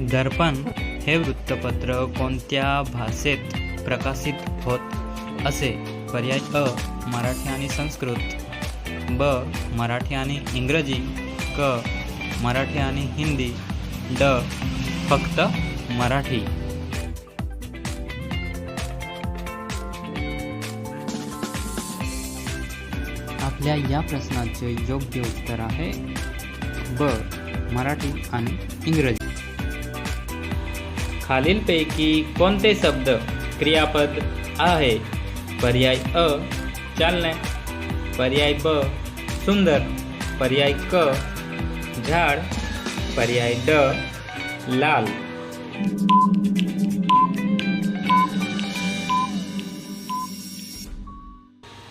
दर्पण हे वृत्तपत्र कोणत्या भाषेत प्रकाशित होत असे? पर्याय अ मराठी आणि संस्कृत. ब मराठी आणि इंग्रजी. क मराठी आणि हिंदी. ड फक्त मराठी. आपल्या या प्रश्नाचे योग्य उत्तर आहे ब मराठी आणि इंग्रजी. खालीलपैकी कोणते शब्द क्रियापद आहे? पर्याय अ चालणे. पर्याय ब सुंदर. पर्याय क झाड. पर्याय ड लाल.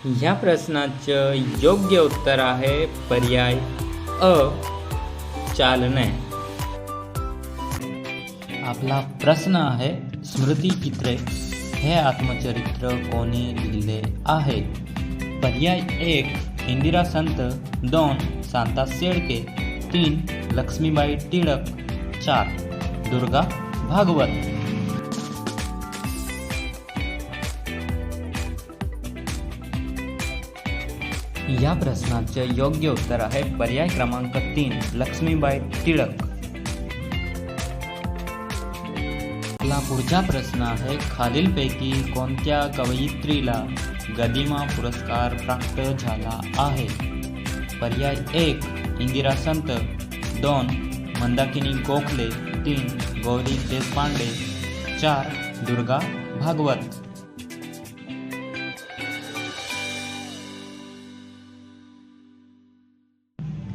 ह्या प्रश्नाचं योग्य उत्तर आहे पर्याय अ चालणे. आपला प्रश्न आहे स्मृती चित्रे हे आत्मचरित्र कोणी लिहिले आहे? पर्याय एक इंदिरा संत दोन शांता शेळके तीन लक्ष्मीबाई टिळक चार दुर्गा भागवत. या प्रश्नाचे योग्य उत्तर आहे पर्याय क्रमांक तीन लक्ष्मीबाई टिळक. आपला पुढचा प्रश्न आहे खालीलपैकी कोणत्या कवयित्रीला गदिमा पुरस्कार प्राप्त झाला आहे? पर्याय एक इंदिरा संत दोन मंदाकिनी गोखले तीन गौरी देशपांडे चार दुर्गा भागवत.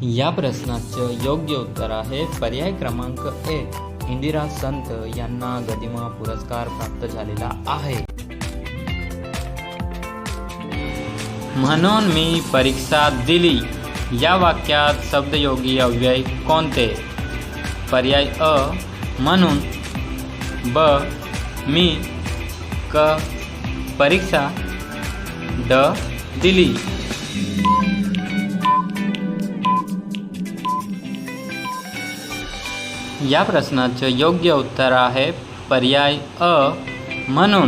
या प्रश्नाचं योग्य उत्तर आहे पर्याय क्रमांक एक. इंदिरा संत यांना गदिमा पुरस्कार प्राप्त झालेला आहे. म्हणून मी परीक्षा दिली. या वाक्यात शब्दयोगी अव्यय कोणते? पर्याय अ म्हणून ब मी क परीक्षा ड दिली. या प्रश्नाचं योग्य उत्तर आहे पर्याय अ म्हणून.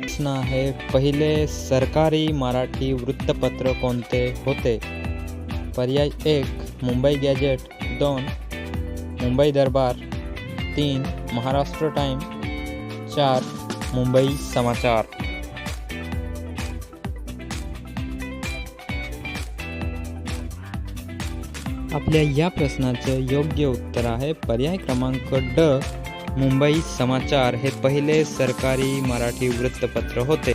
प्रश्न आहे पहिले सरकारी मराठी वृत्तपत्र कोणते होते? पर्याय एक मुंबई गॅजेट दोन मुंबई दरबार. तीन महाराष्ट्र टाइम चार मुंबई समाचार. आपल्या या प्रश्नाचं योग्य उत्तर आहे. पर्याय क्रमांक ड मुंबई समाचार. हे पहिले सरकारी मराठी वृत्तपत्र होते.